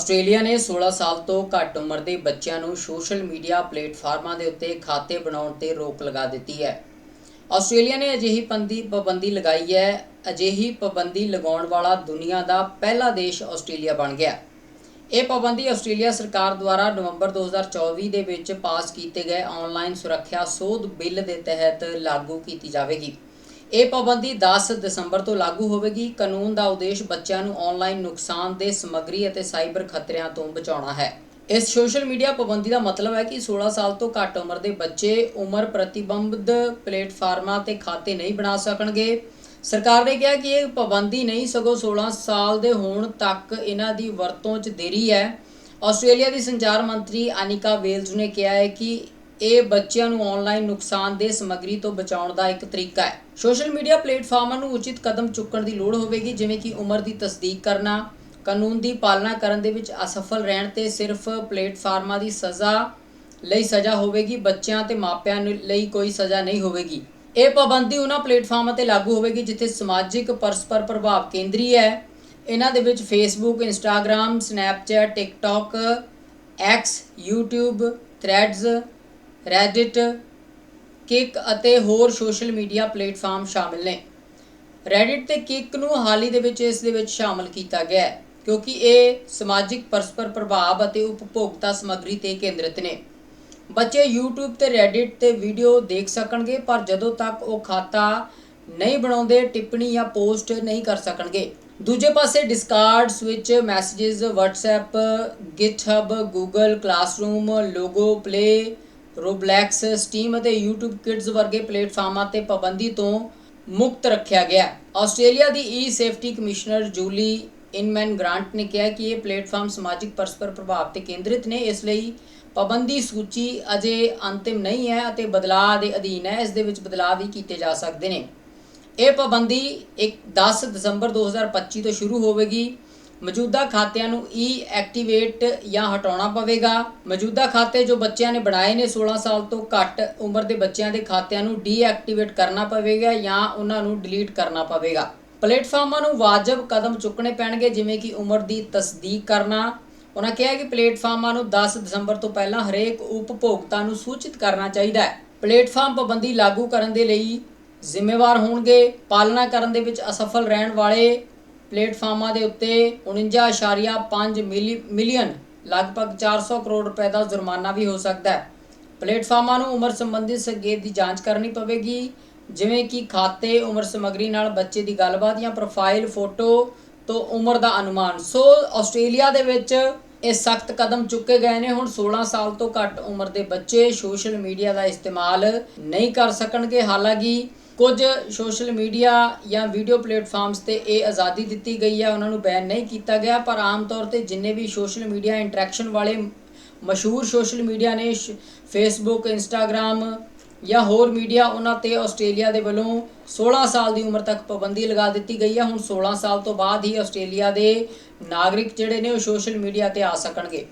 Australia ਨੇ 16 ਸਾਲ ਤੋਂ ਘੱਟ ਉਮਰ ਦੇ ਬੱਚਿਆਂ ਨੂੰ ਸੋਸ਼ਲ ਮੀਡੀਆ ਪਲੇਟਫਾਰਮਾਂ ਦੇ ਉੱਤੇ ਖਾਤੇ ਬਣਾਉਣ ਤੇ ਰੋਕ ਲਗਾ ਦਿੱਤੀ ਹੈ। ਆਸਟ੍ਰੇਲੀਆ ਨੇ ਅਜਿਹੀ ਪੰਦੀ ਪਾਬੰਦੀ ਲਗਾਈ ਹੈ। ਅਜਿਹੀ ਪਾਬੰਦੀ ਲਗਾਉਣ ਵਾਲਾ ਦੁਨੀਆ ਦਾ ਪਹਿਲਾ ਦੇਸ਼ ਆਸਟ੍ਰੇਲੀਆ ਬਣ ਗਿਆ। ਇਹ ਪਾਬੰਦੀ ਆਸਟ੍ਰੇਲੀਆ ਸਰਕਾਰ ਦੁਆਰਾ ਨਵੰਬਰ 2024 ਦੇ ਵਿੱਚ ਪਾਸ ਕੀਤੇ ਗਏ ਆਨਲਾਈਨ ਸੁਰੱਖਿਆ ਸੋਧ ਬਿੱਲ ਦੇ ਤਹਿਤ ਲਾਗੂ ਕੀਤੀ ਜਾਵੇਗੀ। ਇਹ ਪਾਬੰਦੀ 10 ਦਸੰਬਰ ਤੋਂ ਲਾਗੂ ਹੋਵੇਗੀ। ਕਾਨੂੰਨ ਦਾ ਉਦੇਸ਼ ਬੱਚਿਆਂ ਨੂੰ ਆਨਲਾਈਨ ਨੁਕਸਾਨਦੇਹ ਸਮੱਗਰੀ ਅਤੇ ਸਾਈਬਰ ਖਤਰਿਆਂ ਤੋਂ ਬਚਾਉਣਾ ਹੈ। ਇਸ ਸੋਸ਼ਲ ਮੀਡੀਆ ਪਾਬੰਦੀ ਦਾ ਮਤਲਬ ਹੈ ਕਿ 16 ਸਾਲ ਤੋਂ ਘੱਟ ਉਮਰ ਦੇ ਬੱਚੇ ਉਮਰ ਪ੍ਰਤੀਬੰਧ ਪਲੇਟਫਾਰਮਾਂ ਤੇ ਖਾਤੇ ਨਹੀਂ ਬਣਾ ਸਕਣਗੇ। ਸਰਕਾਰ ਨੇ ਕਿਹਾ ਕਿ ਇਹ ਪਾਬੰਦੀ ਨਹੀਂ, ਸਗੋਂ 16 ਸਾਲ ਦੇ ਹੋਣ ਤੱਕ ਇਹਨਾਂ ਦੀ ਵਰਤੋਂ 'ਚ ਦੇਰੀ ਹੈ। ਆਸਟ੍ਰੇਲੀਆ ਦੀ ਸੰਚਾਰ ਮੰਤਰੀ ਅਨਿਕਾ ਵੇਲਜ਼ ਨੇ ਕਿਹਾ ਹੈ ਕਿ ਇਹ ਬੱਚਿਆਂ ਨੂੰ ਆਨਲਾਈਨ ਨੁਕਸਾਨਦੇਹ ਸਮੱਗਰੀ ਤੋਂ ਬਚਾਉਣ ਦਾ ਇੱਕ ਤਰੀਕਾ ਹੈ। ਸੋਸ਼ਲ ਮੀਡੀਆ ਪਲੇਟਫਾਰਮਾਂ ਨੂੰ ਉਚਿਤ ਕਦਮ ਚੁੱਕਣ ਦੀ ਲੋੜ ਹੋਵੇਗੀ, ਜਿਵੇਂ ਕਿ ਉਮਰ ਦੀ ਤਸਦੀਕ ਕਰਨਾ, ਕਾਨੂੰਨ ਦੀ ਪਾਲਣਾ ਕਰਨ ਦੇ ਵਿੱਚ ਅਸਫਲ ਰਹਿਣ ਤੇ ਸਿਰਫ ਪਲੇਟਫਾਰਮਾਂ ਦੀ ਸਜ਼ਾ ਲਈ ਸਜ਼ਾ ਹੋਵੇਗੀ, ਬੱਚਿਆਂ ਤੇ ਮਾਪਿਆਂ ਲਈ ਕੋਈ ਸਜ਼ਾ ਨਹੀਂ ਹੋਵੇਗੀ। ਇਹ ਪਾਬੰਦੀ ਉਹਨਾਂ ਪਲੇਟਫਾਰਮਾਂ ਤੇ ਲਾਗੂ ਹੋਵੇਗੀ, ਜਿੱਥੇ ਸਮਾਜਿਕ ਪਰਸਪਰ ਪ੍ਰਭਾਵ ਕੇਂਦਰੀ ਹੈ। ਇਹਨਾਂ ਦੇ ਵਿੱਚ Facebook Instagram Snapchat TikTok X YouTube Threads Reddit Kik ਅਤੇ ਹੋਰ ਸੋਸ਼ਲ ਮੀਡੀਆ ਪਲੇਟਫਾਰਮ ਸ਼ਾਮਿਲ ਨੇ। ਰੈਡਿਟ ਤੇ ਕਿਕ ਨੂੰ ਹਾਲ ਹੀ ਦੇ ਵਿੱਚ ਇਸ ਦੇ ਵਿੱਚ ਸ਼ਾਮਿਲ ਕੀਤਾ ਗਿਆ ਹੈ, ਕਿਉਂਕਿ ਇਹ ਸਮਾਜਿਕ ਪਰਸਪਰ ਪ੍ਰਭਾਵ ਅਤੇ ਉਪਭੋਗਤਾ ਸਮੱਗਰੀ ਤੇ ਕੇਂਦਰਿਤ ਨੇ। ਬੱਚੇ YouTube ਤੇ Reddit ਤੇ ਵੀਡੀਓ ਦੇਖ ਸਕਣਗੇ, ਪਰ ਜਦੋਂ ਤੱਕ ਉਹ ਖਾਤਾ ਨਹੀਂ ਬਣਾਉਂਦੇ, ਟਿੱਪਣੀ ਜਾਂ ਪੋਸਟ ਨਹੀਂ ਕਰ ਸਕਣਗੇ। ਦੂਜੇ ਪਾਸੇ ਡਿਸਕਾਰਡਸ ਵਿੱਚ messages WhatsApp, GitHub, Google Classroom Lego Play Roblox Steam ਅਤੇ YouTube Kids ਵਰਗੇ ਪਲੇਟਫਾਰਮਾਂ ਤੇ ਪਾਬੰਦੀ ਤੋਂ ਮੁਕਤ ਰੱਖਿਆ ਗਿਆ। ਆਸਟ੍ਰੇਲੀਆ ਦੀ e safety commissioner Julie Inman Grant ਨੇ ਕਿਹਾ ਕਿ ਇਹ ਪਲੇਟਫਾਰਮ ਸਮਾਜਿਕ ਪਰਸਪਰ ਪ੍ਰਭਾਵ ਤੇ ਕੇਂਦਰਿਤ ਨੇ। ਇਸ ਲਈ ਪਾਬੰਦੀ ਸੂਚੀ ਅਜੇ ਅੰਤਿਮ ਨਹੀਂ ਹੈ ਅਤੇ ਬਦਲਾਅ ਦੇ ਅਧੀਨ ਹੈ। ਇਸ ਦੇ ਵਿੱਚ ਬਦਲਾਅ ਵੀ ਕੀਤੇ ਜਾ ਸਕਦੇ ਨੇ। ਇਹ ਪਾਬੰਦੀ ਇੱਕ 10 ਦਸੰਬਰ 2025 ਤੋਂ ਸ਼ੁਰੂ ਹੋਵੇਗੀ। ਮੌਜੂਦਾ ਖਾਤਿਆਂ ਨੂੰ ਈ ਐਕਟੀਵੇਟ ਜਾਂ ਹਟਾਉਣਾ ਪਵੇਗਾ। ਮੌਜੂਦਾ ਖਾਤੇ ਜੋ ਬੱਚਿਆਂ ਨੇ ਬਣਾਏ ਨੇ 16 ਸਾਲ ਤੋਂ ਘੱਟ ਉਮਰ ਦੇ ਬੱਚਿਆਂ ਦੇ ਖਾਤਿਆਂ ਨੂੰ ਡੀਐਕਟੀਵੇਟ ਕਰਨਾ ਪਵੇਗਾ ਜਾਂ ਉਹਨਾਂ ਨੂੰ ਡਿਲੀਟ ਕਰਨਾ ਪਵੇਗਾ। ਪਲੇਟਫਾਰਮਾਂ ਨੂੰ ਵਾਜਬ ਕਦਮ ਚੁੱਕਣੇ ਪੈਣਗੇ, ਜਿਵੇਂ ਕਿ ਉਮਰ ਦੀ ਤਸਦੀਕ ਕਰਨਾ। ਉਹਨਾਂ ਕਿਹਾ ਕਿ ਪਲੇਟਫਾਰਮਾਂ ਨੂੰ 10 ਦਸੰਬਰ ਤੋਂ ਪਹਿਲਾਂ ਹਰੇਕ ਉਪਭੋਗਤਾ ਨੂੰ ਸੂਚਿਤ ਕਰਨਾ ਚਾਹੀਦਾ ਹੈ। ਪਲੇਟਫਾਰਮ ਪਾਬੰਦੀ ਲਾਗੂ ਕਰਨ ਦੇ ਲਈ ਜ਼ਿੰਮੇਵਾਰ ਹੋਣਗੇ, ਪਾਲਣਾ ਕਰਨ ਦੇ ਵਿੱਚ ਅਸਫਲ ਰਹਿਣ ਵਾਲੇ ਪਲੇਟਫਾਰਮਾਂ ਦੇ ਉੱਤੇ 49.5 ਮਿਲੀ- ਮਿਲੀਅਨ, ਲਗਭਗ 400 ਕਰੋੜ ਰੁਪਏ ਦਾ ਜੁਰਮਾਨਾ ਵੀ ਹੋ ਸਕਦਾ ਹੈ। ਪਲੇਟਫਾਰਮਾਂ ਨੂੰ ਉਮਰ ਸੰਬੰਧੀ ਸੰਕੇਤ ਦੀ ਜਾਂਚ ਕਰਨੀ ਪਵੇਗੀ, ਜਿਵੇਂ ਕਿ ਖਾਤੇ, ਉਮਰ ਸਮੱਗਰੀ ਨਾਲ ਬੱਚੇ ਦੀ ਗੱਲਬਾਤ ਜਾਂ ਪ੍ਰੋਫਾਈਲ ਫੋਟੋ ਤੋਂ ਉਮਰ ਦਾ ਅਨੁਮਾਨ। ਸੋ ਆਸਟ੍ਰੇਲੀਆ ਦੇ ਵਿੱਚ ਇਹ ਸਖਤ ਕਦਮ ਚੁੱਕੇ ਗਏ ਨੇ। ਹੁਣ 16 ਸਾਲ ਤੋਂ ਘੱਟ ਉਮਰ ਦੇ ਬੱਚੇ ਸੋਸ਼ਲ ਮੀਡੀਆ ਦਾ ਇਸਤੇਮਾਲ ਨਹੀਂ ਕਰ ਸਕਣਗੇ। ਹਾਲਾਂਕਿ ਕੁਝ ਸੋਸ਼ਲ ਮੀਡੀਆ ਜਾਂ ਵੀਡੀਓ ਪਲੇਟਫਾਰਮਸ ਤੇ ਇਹ ਆਜ਼ਾਦੀ ਦਿੱਤੀ ਗਈ ਹੈ। ਉਹਨਾਂ ਨੂੰ ਬੈਨ ਨਹੀਂ ਕੀਤਾ ਗਿਆ, ਪਰ ਆਮ ਤੌਰ ਤੇ ਜਿੰਨੇ ਵੀ ਸੋਸ਼ਲ ਮੀਡੀਆ ਇੰਟਰੈਕਸ਼ਨ ਵਾਲੇ ਮਸ਼ਹੂਰ ਸੋਸ਼ਲ ਮੀਡੀਆ ਨੇ, ਫੇਸਬੁੱਕ ਇੰਸਟਾਗ੍ਰam ਜਾਂ ਹੋਰ ਮੀਡੀਆ ਉਹਨਾਂ ਤੇ ਆਸਟ੍ਰੇਲੀਆ ਦੇ ਵੱਲੋਂ 16 ਸਾਲ ਦੀ ਉਮਰ ਤੱਕ ਪਾਬੰਦੀ ਲਗਾ ਦਿੱਤੀ ਗਈ ਹੈ। ਹੁਣ 16 ਸਾਲ ਤੋਂ ਬਾਅਦ ਹੀ ਆਸਟ੍ਰੇਲੀਆ ਦੇ ਨਾਗਰਿਕ ਜਿਹੜੇ ਨੇ ਉਹ ਸੋਸ਼ਲ ਮੀਡੀਆ ਤੇ ਆ ਸਕਣਗੇ।